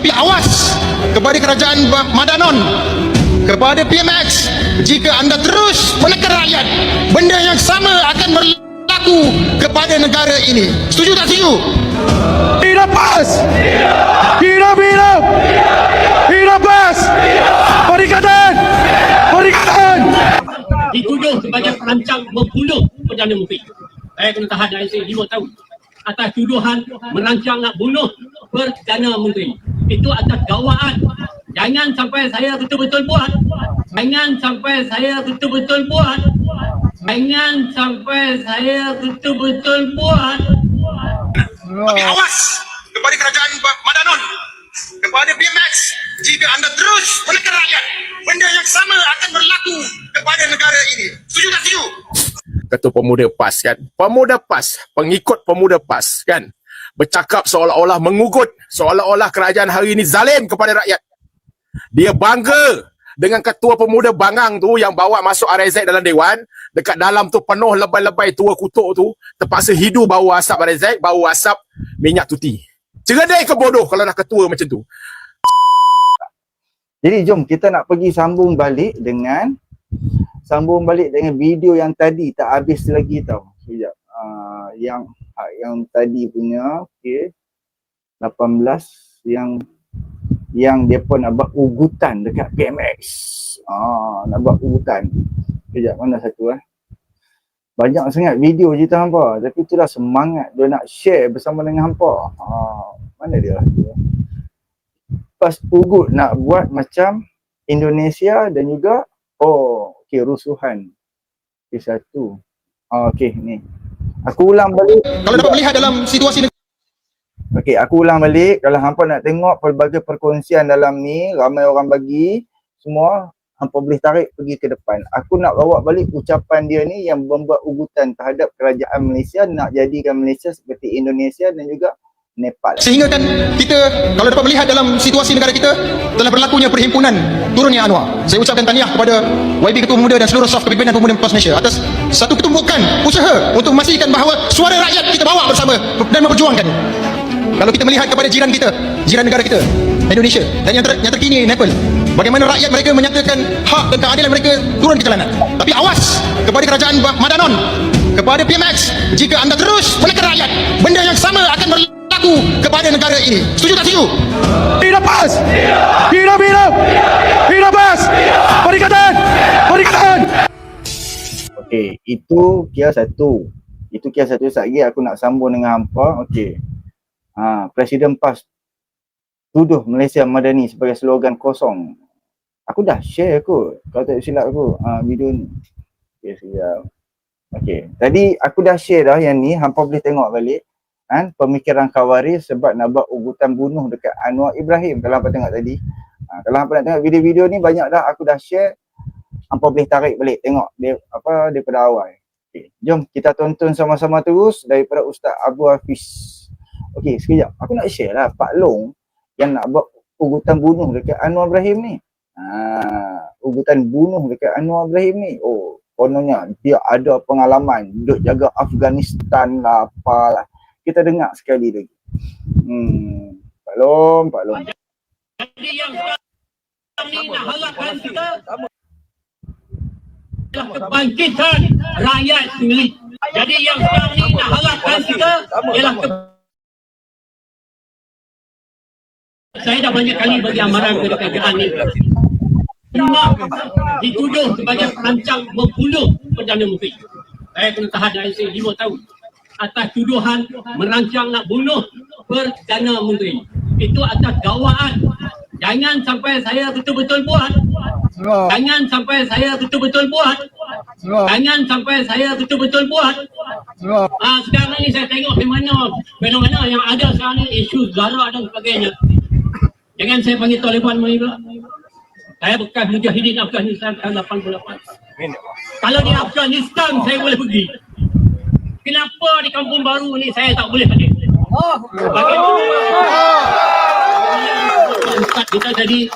Tapi awas kepada kerajaan Madanon kepada PMX jika anda terus menekan rakyat benda yang sama akan berlaku kepada negara ini setuju tak setuju Hidup PAS! Hidup, hidup! Hidup PAS! Perikatan! Perikatan! dituduh sebagai perancang membunuh Perdana Menteri. Saya kena tahan IC 5 tahun atas tuduhan merancang nak bunuh Perdana Menteri. Itu atas gawaan. Jangan sampai saya betul-betul buat. Jangan sampai saya betul-betul buat. Jangan sampai saya betul-betul buat. Tapi awas kepada kerajaan Madanon kepada PMX jika anda terus menekan rakyat benda yang sama akan berlaku kepada negara ini setuju tak setuju ketua pemuda PAS kan. Pemuda PAS, pengikut pemuda PAS kan. Bercakap seolah-olah mengugut, seolah-olah kerajaan hari ini zalim kepada rakyat. Dia bangga dengan ketua pemuda Bangang tu yang bawa masuk RZ dalam dewan. Dekat dalam tu penuh lebay-lebay tua kutuk tu. Terpaksa hidu bau asap RZ, bau asap minyak tuti. Ceradai ke bodoh kalau dah ketua macam tu. Jadi jom kita nak pergi sambung balik dengan sambung balik dengan video yang tadi tak habis lagi tau. Sekejap. Uh, yang uh, yang tadi punya okey 18 yang yang dia pun nak buat ugutan dekat PMX. Ah nak buat ugutan. Sekejap mana satu eh. Banyak sangat video cerita hampa tapi itulah semangat dia nak share bersama dengan hampa. Ah mana dia? Pas ugut nak buat macam Indonesia dan juga oh okey rusuhan. Okey satu. Oh, okey ni. Aku ulang balik. kalau dapat melihat dalam situasi negara Okey, aku ulang balik. Kalau hampa nak tengok pelbagai perkongsian dalam ni, ramai orang bagi, semua hampa boleh tarik pergi ke depan. Aku nak bawa balik ucapan dia ni yang membuat ugutan terhadap kerajaan Malaysia nak jadikan Malaysia seperti Indonesia dan juga Nepal. sehingga kan kita kalau dapat melihat dalam situasi negara kita telah berlakunya perhimpunan turunnya Anwar. Saya ucapkan tahniah kepada YB Ketua Pemuda dan seluruh staf kepimpinan Pemuda PAS Malaysia atas satu ketumbukan usaha untuk memastikan bahawa suara rakyat kita bawa bersama dan memperjuangkan. Kalau kita melihat kepada jiran kita jiran negara kita Indonesia dan yang, ter, yang terkini Nepal bagaimana rakyat mereka menyatakan hak dan keadilan mereka turun ke jalanan. Tapi awas kepada kerajaan Madanon kepada PMX jika anda terus menekan rakyat benda yang sama akan berlaku kepada negara ini setuju tak setuju Hidup PAS! Hidup, hidup! Hidup PAS! Perikatan! Perikatan! Okey, itu kia satu. Itu kia satu lagi aku nak sambung dengan hampa. Okey. Ha, Presiden PAS tuduh Malaysia Madani sebagai slogan kosong. Aku dah share aku. Kalau tak silap aku ha, video ni. Okey, sekejap. Okey. Tadi aku dah share dah yang ni. Hampa boleh tengok balik. Kan? Pemikiran Kawaris sebab nak buat ugutan bunuh dekat Anwar Ibrahim. Kalau hampa tengok tadi. Ha, kalau hampa nak tengok video-video ni banyak dah aku dah share. Hampa boleh tarik balik tengok dia apa daripada awal. Okey, jom kita tonton sama-sama terus daripada Ustaz Abu Hafiz. Okey, sekejap. Aku nak share lah Pak Long yang nak buat ugutan bunuh dekat Anwar Ibrahim ni. Ha, ugutan bunuh dekat Anwar Ibrahim ni. Oh, kononnya dia ada pengalaman duduk jaga Afghanistan lah apalah. Kita dengar sekali lagi. Hmm, Pak Long, Pak Long. Jadi yang sekarang ni nak harapkan kita adalah kebangkitan rakyat sendiri. Jadi yang sekarang ni nak harapkan kita ialah ke saya dah banyak kali bagi amaran kepada kerajaan ni. Cuma dituduh sebagai perancang membunuh Perdana Menteri. Saya kena tahan IC 5 tahun atas tuduhan merancang nak bunuh Perdana Menteri. Itu atas gawaan. Jangan sampai saya betul-betul buat. Jangan sampai saya betul-betul buat. Jangan sampai saya betul-betul buat. Ah sekarang ni saya tengok di mana fenomena yang ada sekarang ni isu Zara dan sebagainya. Jangan saya panggil Taliban mari pula. Saya bekas mujahidin Afghanistan tahun 88. Kalau di Afghanistan saya boleh pergi. Kenapa di kampung baru ni saya tak boleh hadir? Bagaimana? Ustaz kita jadi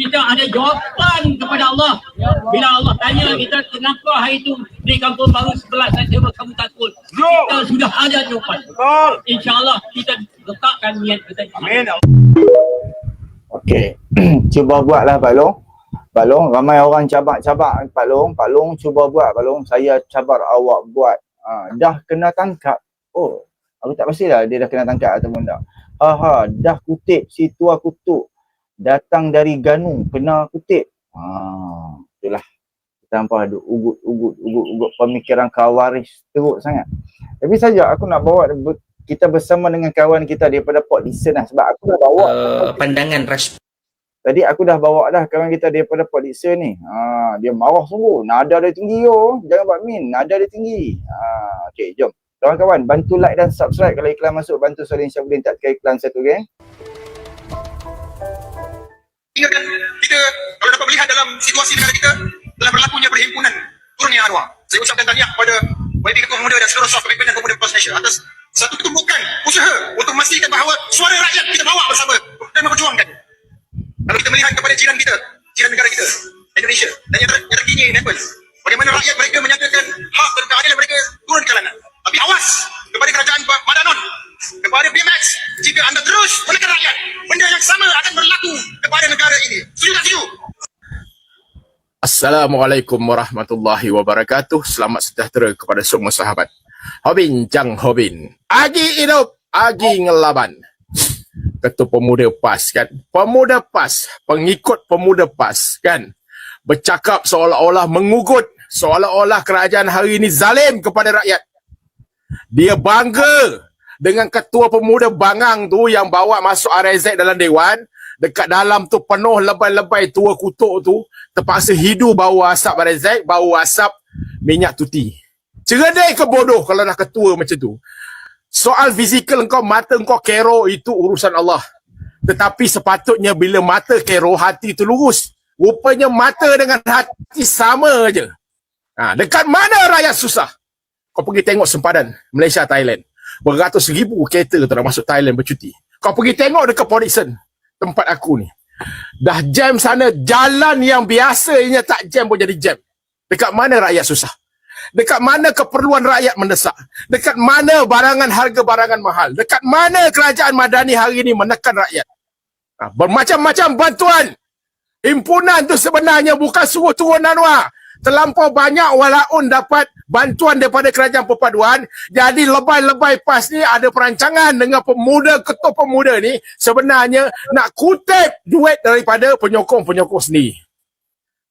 kita ada jawapan kepada Allah. Bila Allah tanya kita kenapa hari itu di kampung baru sebelah saya kamu takut. Kita sudah ada jawapan. InsyaAllah kita letakkan niat kita. Amin. Okey. cuba buatlah Pak Long. Pak Long, ramai orang cabak-cabak Pak Long. Pak Long cuba buat Pak Long. Saya cabar awak buat. Ha, dah kena tangkap. Oh, aku tak pastilah dia dah kena tangkap ataupun tak. Ha ha, dah kutip si tua kutuk. Datang dari Ganu, kena kutip. Ha, itulah. Tanpa ada ugut-ugut, ugut-ugut pemikiran kawaris teruk sangat. Tapi saja aku nak bawa kita bersama dengan kawan kita daripada Port Dickson lah. Sebab aku dah bawa uh, pandangan respon Tadi aku dah bawa dah kawan kita daripada Port Dickson ni. Ha, dia marah sungguh. Nada dia tinggi yo. Jangan buat min. Nada dia tinggi. Ha, okey, jom. Kawan-kawan, bantu like dan subscribe kalau iklan masuk. Bantu Solin Syabudin tak tekan iklan satu geng. Ingatkan kita kalau dapat melihat dalam situasi negara kita telah berlakunya perhimpunan turunnya Anwar. Saya ucapkan tahniah kepada YB Ketua Pemuda dan seluruh staf kepimpinan Pemuda PAS Malaysia atas satu ketumbukan usaha untuk memastikan bahawa suara rakyat kita bawa bersama dan memperjuangkan. Kalau kita melihat kepada jiran kita, jiran negara kita, Indonesia dan yang, ter, yang terkini Nepal, bagaimana rakyat mereka menyatakan hak dan keadilan mereka turun ke jalanan. Tapi awas kepada kerajaan Madanon, kepada BMX, jika anda terus menekan rakyat, benda yang sama akan berlaku kepada negara ini. Setuju tak setuju? Assalamualaikum warahmatullahi wabarakatuh. Selamat sejahtera kepada semua sahabat. Hobin Jang Hobin. Agi hidup, agi ngelaban. Ketua Pemuda PAS kan. Pemuda PAS, pengikut Pemuda PAS kan. Bercakap seolah-olah mengugut. Seolah-olah kerajaan hari ini zalim kepada rakyat. Dia bangga dengan ketua pemuda Bangang tu yang bawa masuk RZ dalam dewan. Dekat dalam tu penuh lebay-lebay tua kutuk tu. Terpaksa hidu bau asap RZ, bau asap minyak tuti. Ceradai ke bodoh kalau nak ketua macam tu. Soal fizikal engkau, mata engkau kero itu urusan Allah. Tetapi sepatutnya bila mata kero, hati itu lurus. Rupanya mata dengan hati sama aja. Ha, dekat mana rakyat susah? Kau pergi tengok sempadan Malaysia Thailand. Beratus ribu kereta tu dah masuk Thailand bercuti. Kau pergi tengok dekat Dickson, tempat aku ni. Dah jam sana, jalan yang biasanya tak jam pun jadi jam. Dekat mana rakyat susah? Dekat mana keperluan rakyat mendesak? Dekat mana barangan harga barangan mahal? Dekat mana kerajaan madani hari ini menekan rakyat? Ha, bermacam-macam bantuan. Himpunan tu sebenarnya bukan suruh turun Anwar. Terlampau banyak walaupun dapat bantuan daripada kerajaan perpaduan. Jadi lebay-lebay PAS ni ada perancangan dengan pemuda, ketua pemuda ni sebenarnya nak kutip duit daripada penyokong-penyokong sendiri.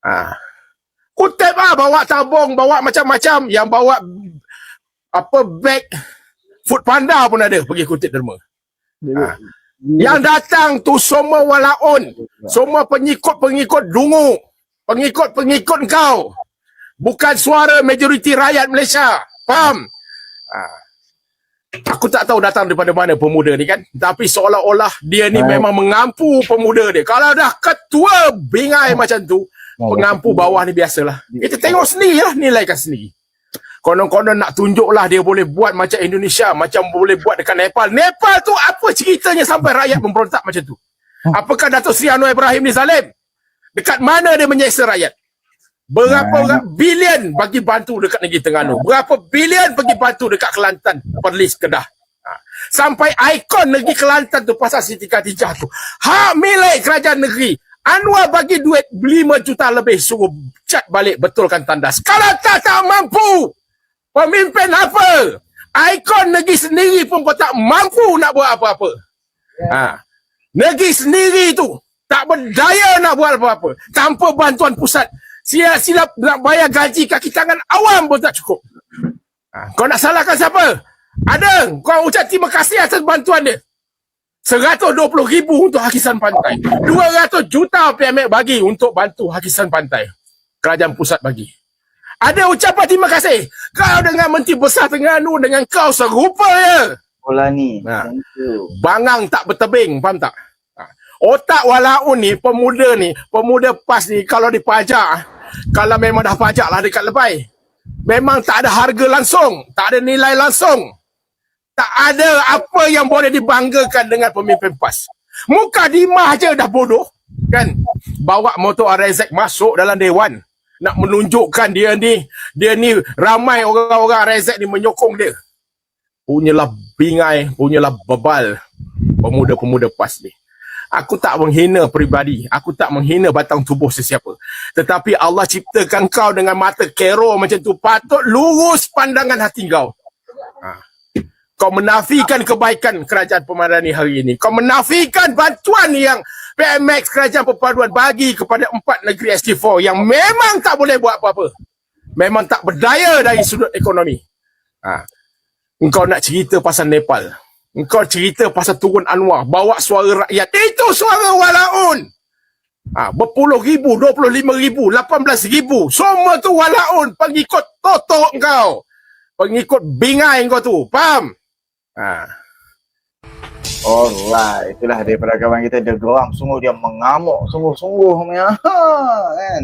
Ha. Kutip lah, bawa tabung, bawa macam-macam. Yang bawa apa bag food panda pun ada pergi kutip derma. Ha. Yang datang tu semua walaun. Semua pengikut-pengikut dungu. Pengikut-pengikut kau. Bukan suara majoriti rakyat Malaysia. Faham? Ha. Aku tak tahu datang daripada mana pemuda ni kan. Tapi seolah-olah dia ni Baik. memang mengampu pemuda dia. Kalau dah ketua bingai macam tu, pengampu bawah ni biasalah. Kita tengok sendiri lah, nilaikan sendiri. Konon-konon nak tunjuklah dia boleh buat macam Indonesia, macam boleh buat dekat Nepal. Nepal tu apa ceritanya sampai rakyat memberontak macam tu? Apakah Datuk Seri Anwar Ibrahim ni zalim? Dekat mana dia menyeksa rakyat? Berapa Nah. bilion bagi bantu dekat negeri Terengganu? Berapa bilion bagi bantu dekat Kelantan, Perlis, Kedah? Ha. Sampai ikon negeri Kelantan tu pasal Siti Khadijah tu. Hak milik kerajaan negeri. Anwar bagi duit 5 juta lebih suruh cat balik betulkan tandas. Kalau tak tak mampu. Pemimpin apa? Ikon negeri sendiri pun kau tak mampu nak buat apa-apa. Ha. Negeri sendiri tu tak berdaya nak buat apa-apa. Tanpa bantuan pusat. Sila sila nak bayar gaji kaki tangan awam pun tak cukup. Ha. Kau nak salahkan siapa? Ada. Kau ucap terima kasih atas bantuan dia. 120 ribu untuk hakisan pantai. 200 juta PMX bagi untuk bantu hakisan pantai. Kerajaan pusat bagi. Ada ucapan terima kasih. Kau dengan Menteri Besar Terengganu dengan kau serupa ya. Bola ni. You. Bangang tak bertebing, faham tak? Ha. Otak walaun ni, pemuda ni, pemuda PAS ni, kalau dipajak, kalau memang dah pajak lah dekat lepai. Memang tak ada harga langsung, tak ada nilai langsung. Tak ada apa yang boleh dibanggakan dengan pemimpin PAS. Muka Dimah je dah bodoh. Kan? Bawa motor RZ masuk dalam dewan. Nak menunjukkan dia ni, dia ni ramai orang-orang RZ ni menyokong dia punyalah bingai, punyalah bebal pemuda-pemuda PAS ni. Aku tak menghina peribadi. Aku tak menghina batang tubuh sesiapa. Tetapi Allah ciptakan kau dengan mata kero macam tu. Patut lurus pandangan hati kau. Ha. Kau menafikan kebaikan kerajaan pemadani hari ini. Kau menafikan bantuan yang PMX kerajaan perpaduan bagi kepada empat negeri ST4 yang memang tak boleh buat apa-apa. Memang tak berdaya dari sudut ekonomi. Ha. Engkau nak cerita pasal Nepal. Engkau cerita pasal Turun Anwar. Bawa suara rakyat. Itu suara walaun. Ha, berpuluh ribu, dua puluh lima ribu, lapan belas ribu. Semua tu walaun. Pengikut totok kau. Pengikut bingai kau tu. Faham? Ha. Alright, itulah daripada kawan kita dia geram sungguh dia mengamuk sungguh-sungguh punya kan.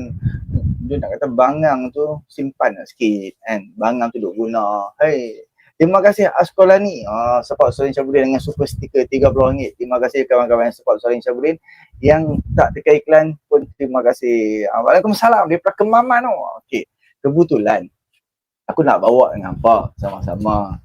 Dia nak kata bangang tu simpan lah sikit kan. Bangang tu duk guna. Hey, terima kasih Askolani uh, support Solin Syabudin dengan super sticker RM30. Terima kasih kawan-kawan yang support Solin Syabudin yang tak tekan iklan pun terima kasih. Uh, Waalaikumsalam daripada Kemaman tu. Okey, kebetulan aku nak bawa dengan apa sama-sama